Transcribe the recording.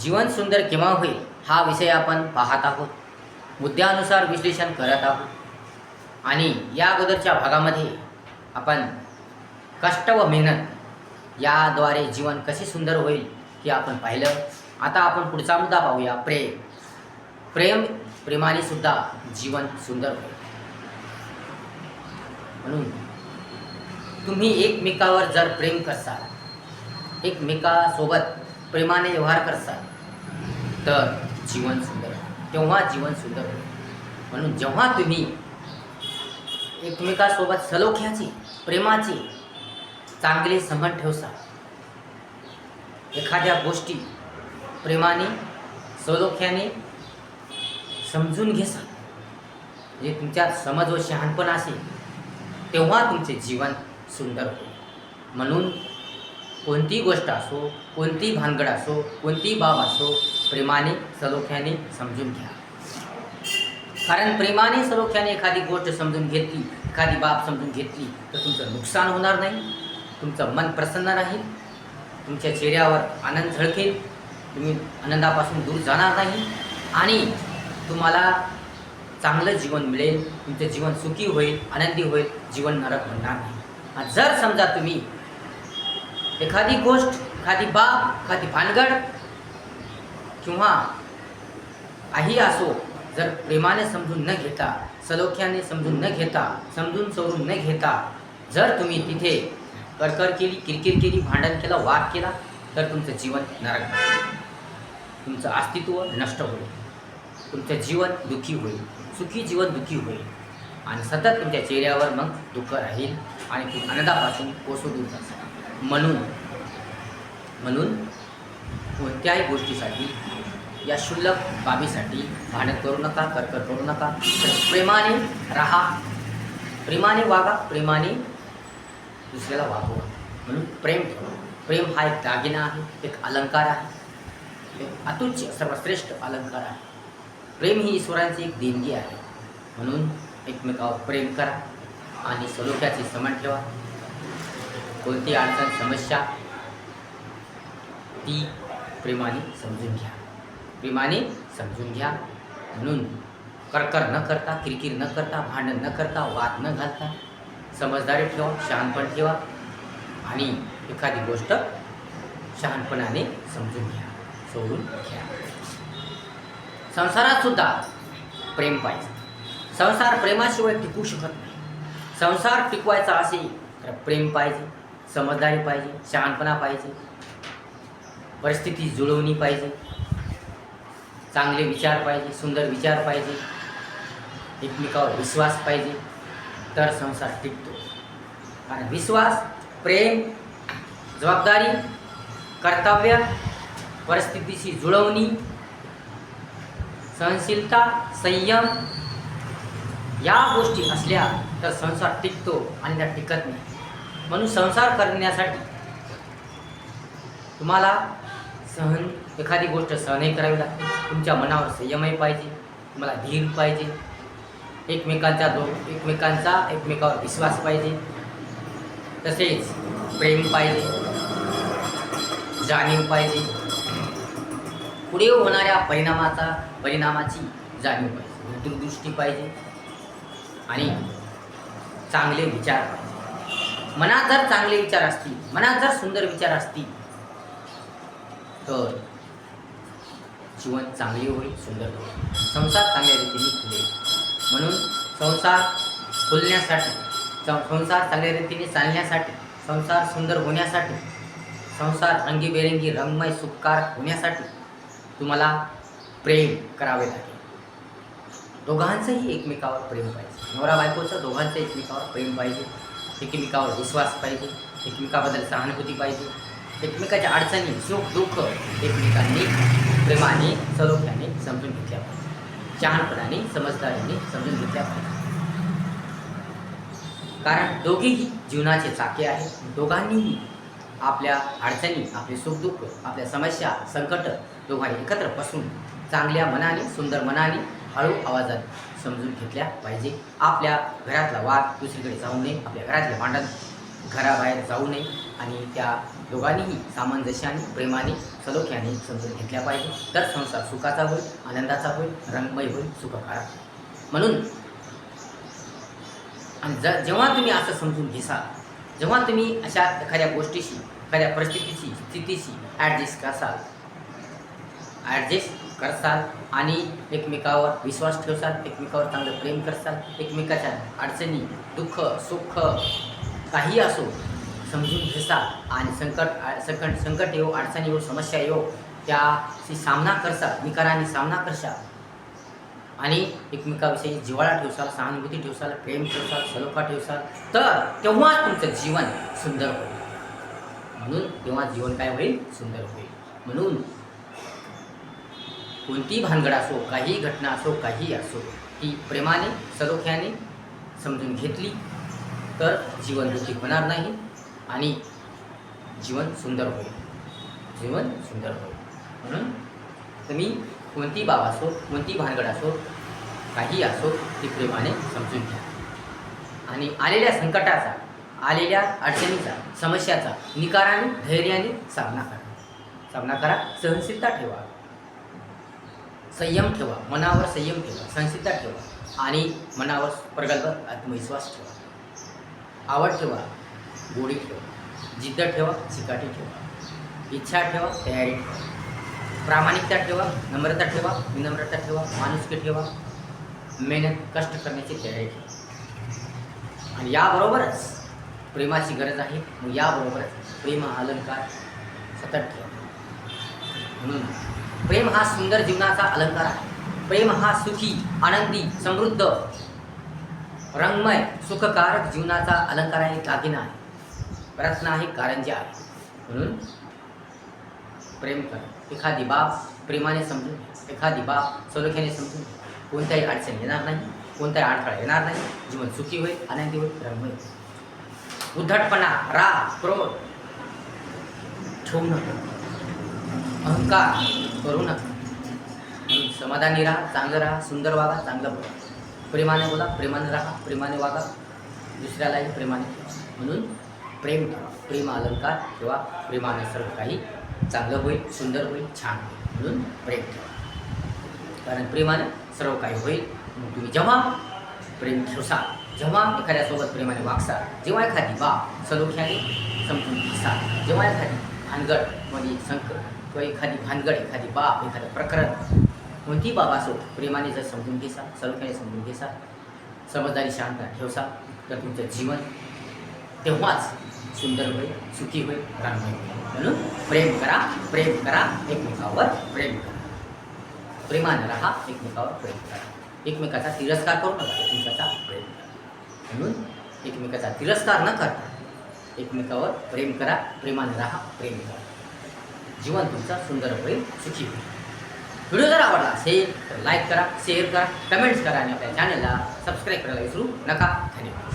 जीवन सुंदर केव्हा होईल हा विषय आपण पाहत आहोत. मुद्द्यानुसार विश्लेषण करत आहोत. आणि या अगोदरच्या भागामध्ये आपण कष्ट व मेहनत याद्वारे जीवन कसे सुंदर होईल हे आपण पाहिलं. आता आपण पुढचा मुद्दा पाहूया. प्रेम. प्रेम प्रेमाने सुद्धा जीवन सुंदर होईल. म्हणून तुम्ही एकमेकावर जर प्रेम करसाल एकमेकासोबत प्रेमाने व्यवहार करसाल तर जीवन सुंदर तेव्हा जीवन सुंदर होईल. म्हणून जेव्हा तुम्ही एकमेकासोबत सलोख्याची प्रेमाची चांगले संबंध ठेवसाल एखाद्या गोष्टी प्रेमाने सलोख्याने समजून घेसाल म्हणजे तुमच्यात समज व शहाणपण असेल तेव्हा तुमचे जीवन सुंदर होईल. म्हणून कोणतीही गोष्ट असो कोणतीही भानगड असो कोणतीही बाब असो प्रेमाने सलोख्याने समजून घ्या. कारण प्रेमाने सलोख्याने एखादी गोष्ट समजून घेतली एखादी बाब समजून घेतली तर तुमचं नुकसान होणार नाही तुमचं मन प्रसन्न राहील तुमच्या चेहऱ्यावर आनंद झळकेल तुम्ही आनंदापासून दूर जाणार नाही आणि तुम्हाला चांगलं जीवन मिळेल तुमचं जीवन सुखी होईल आनंदी होईल जीवन नरक होणार नाही. जर समजा तुम्ही एखादी गोष्ट एखादी बाब एखादी भानगड किंवा काही असो जर प्रेमाने समजून न घेता सलोख्याने समजून न घेता समजून सवरून न घेता जर तुम्ही तिथे करकर केली किरकिर केली भांडण केलं वाद केला तर तुमचं जीवन नरक होईल. तुमचं अस्तित्व नष्ट होईल. तुमचं जीवन दुःखी होईल. सुखी जीवन दुःखी होईल. आणि सतत तुमच्या चेहऱ्यावर मग दुःख राहील आणि तुम्ही आनंदापासून कोसू दूर जाल म्हणून म्हणून कोणत्याही गोष्टीसाठी या क्षुल्लक बाबीसाठी भांडण करू नका करकर करू नका. तर प्रेमाने राहा. प्रेमाने वागा प्रेमाने दुसऱ्याला वागवा. म्हणून प्रेम ठेवा. प्रेम हा एक दागिना आहे एक अलंकार आहे. एक अतुच्य सर्वश्रेष्ठ अलंकार आहे. प्रेम ही ईश्वरांची एक देणगी आहे. म्हणून एकमेकावर प्रेम करा आणि सलोख्याचे समन ठेवा. कोणती अडचण समस्या ती प्रेमाने समजून घ्या. प्रेमाने समजून घ्या. म्हणून करकर न करता किरकिर न करता भांडण न करता वाद न घालता समजदारी ठेवा शहाणपण ठेवा आणि एखादी गोष्ट शहाणपणाने समजून घ्या सोडून घ्या. संसारात सुद्धा प्रेम पाहिजे. संसार प्रेमाशिवाय टिकू शकत नाही. संसार टिकवायचा असेल तर प्रेम पाहिजे. समजदारी पाहिजे शहाणपणा पाहिजे परिस्थिती जुळवणी पाहिजे चांगले विचार पाहिजे सुंदर विचार पाहिजे एकमेकावर विश्वास पाहिजे तर संसार टिकतो. कारण विश्वास प्रेम जबाबदारी कर्तव्य परिस्थितीशी जुळवणी सहनशीलता संयम या गोष्टी असल्या तर संसार टिकतो आणि त्या टिकत नाही. म्हणून संसार करण्यासाठी तुम्हाला सहन एखादी गोष्ट सहनही करावी लागते. तुमच्या मनावर संयमही पाहिजे तुम्हाला धीर पाहिजे. एकमेकांचा दो एकमेकांचा एकमेकावर विश्वास पाहिजे. तसेच प्रेम पाहिजे जाणीव पाहिजे. पुढे होणाऱ्या परिणामाचा परिणामाची जाणीव पाहिजे. दूरदृष्टी पाहिजे. आणि चांगले विचार पाहिजे. मनात जर चांगले विचार असतील मनात जर सुंदर विचार असतील तर जीवन चांगले होईल सुंदर होईल. संसार चांगल्या रीतीने फुलेल. म्हणून संसार फुलण्यासाठी संसार चांगल्या रीतीने चालण्यासाठी संसार सुंदर होण्यासाठी संसार रंगीबेरंगी रंगमय सुखकार होण्यासाठी तुम्हाला प्रेम करावे लागेल. दोघांचंही एकमेकावर प्रेम पाहिजे. नवरा बायकोचं दोघांचं एकमेकावर प्रेम पाहिजे. एकमेकावर विश्वास पाहिजे एकमेकाबद्दल सहानुभूती पाहिजे. एकमेकाच्या अडचणी सुख दुःख एकमेकांनी प्रेमाने सलोख्याने समजून घेतल्या पाहिजे. शहाणपणाने समजदारीने समजून घेतल्या पाहिजे. कारण दोघेही जीवनाचे चाके आहेत. दोघांनीही आपल्या अडचणी आपले सुखदुःख आपल्या समस्या संकट दोघांनी एकत्र बसून चांगल्या मनाने सुंदर मनाने हळू आवाजात समजून घेतल्या पाहिजे. आपल्या घरातला वाद दुसरीकडे जाऊ नये. आपल्या घरातले भांडण घराबाहेर जाऊ नये. आणि त्या दोघांनीही सामंजस्याने प्रेमाने सलोख्याने समजून घेतल्या पाहिजे. तर संसार सुखाचा होईल आनंदाचा होईल रंगमय होईल सुखकारक म्हणून आणि ज जेव्हा तुम्ही असं समजून घेसाल जेव्हा तुम्ही अशा एखाद्या गोष्टीशी एखाद्या परिस्थितीशी स्थितीशी ॲडजस्ट करसाल ॲडजस्ट करसाल आणि एकमेकावर विश्वास ठेवसाल एकमेकावर चांगलं प्रेम करसाल एकमेकाच्या अडचणी दुःख सुख काही असो समजून घेसाल आणि संकट संकट संकट येऊ अडचणी येऊ समस्या येऊ त्याशी सामना करसाल निकाराने सामना करशाल आणि एकमेकाविषयी जिव्हाळा ठेवसाल सहानुभूती ठेवसाल प्रेम ठेवसाल सलोखा ठेवसाल तर तेव्हा तुमचं जीवन सुंदर होईल. म्हणून तेव्हा जीवन काय होईल? सुंदर होईल. म्हणून कोणती भानगड असो काही घटना असो काही असो ती प्रेमाने सलोख्याने समजून घेतली तर जीवन दुःखी होणार नाही आणि जीवन सुंदर होईल. जीवन सुंदर होईल. म्हणून तुम्ही कोणती बाब असो कोणती भानगड असो काही असो ती प्रेमाने समजून घ्या. आणि आलेल्या संकटाचा आलेल्या अडचणीचा समस्याचा निकाराने धैर्याने सामना करा. सामना करा सहनशीलता ठेवा. संयम ठेवा मनावर संयम ठेवा संसिद्धता ठेवा आणि मनावर प्रगल्भ आत्मविश्वास ठेवा. आवड ठेवा गोडी ठेवा जिद्द ठेवा चिकाटी ठेवा इच्छा ठेवा तयारी ठेवा. प्रामाणिकता ठेवा नम्रता ठेवा विनम्रता ठेवा माणुसकी ठेवा मेहनत कष्ट करण्याची तयारी ठेवा. आणि याबरोबरच प्रेमाची गरज आहे मग याबरोबरच प्रेम हा अलंकार सतत ठेवा. म्हणून प्रेम हा सुंदर जीवनाचा अलंकार आहे. प्रेम हा सुखी आनंदी समृद्ध रंगमय सुखकारक जीवनाचा अलंकार आहे दागिना आहे. रत्न आहे कारंजा आहे. म्हणून प्रेम कर. एखादी बाब प्रेमाने समजून एखादी बाब सलोख्याने समजून कोणत्याही अडचण येणार नाही. कोणताही अडथळा येणार नाही. जीवन सुखी होईल आनंदी होईल रंगमय होईल. उद्धटपणा राग क्रोध ठेवू नका. अहंकार करू नका. समाधानी राहा चांगलं राहा सुंदर वागा चांगलं बोला. प्रेमाने बोला प्रेमाने राहा प्रेमाने वागा. दुसऱ्यालाही प्रेमाने म्हणून प्रेम ठेवा. प्रेम अलंकार ठेवा. प्रेमाने सर्व काही चांगलं होईल सुंदर होईल छान होईल. म्हणून प्रेम ठेवा. कारण प्रेमाने सर्व काही होईल. मग तुम्ही जेव्हा प्रेम ठेवसाल जेव्हा एखाद्यासोबत प्रेमाने वागसाल जेव्हा एखादी बाब सलोख्याने समजून दिसाल जेव्हा एखादी भानगडमध्ये संकट किंवा एखादी भानगड एखादी बाब एखादं प्रकरण कोणती बाब असो प्रेमाने जर समजून घेसा सलोख्याने समजून घेसा समजदारी शांत ठेवसा तर तुमचं जीवन तेव्हाच सुंदर होईल सुखी होईल राममय होईल. म्हणून प्रेम करा प्रेम करा एकमेकावर प्रेम करा. प्रेमाने राहा एकमेकावर प्रेम करा. एकमेकाचा तिरस्कार करू नका एकमेकाचा प्रेम करा. म्हणून एकमेकाचा तिरस्कार न करता एकमेकावर प्रेम करा प्रेमाने राहा प्रेम करा. जीवन तुमचं सुंदर होईल सुखी होईल. व्हिडिओ जर आवडला असेल तर लाईक करा शेअर करा कमेंट्स करा आणि आपल्या चॅनलला सबस्क्राईब करायला विसरू नका. धन्यवाद.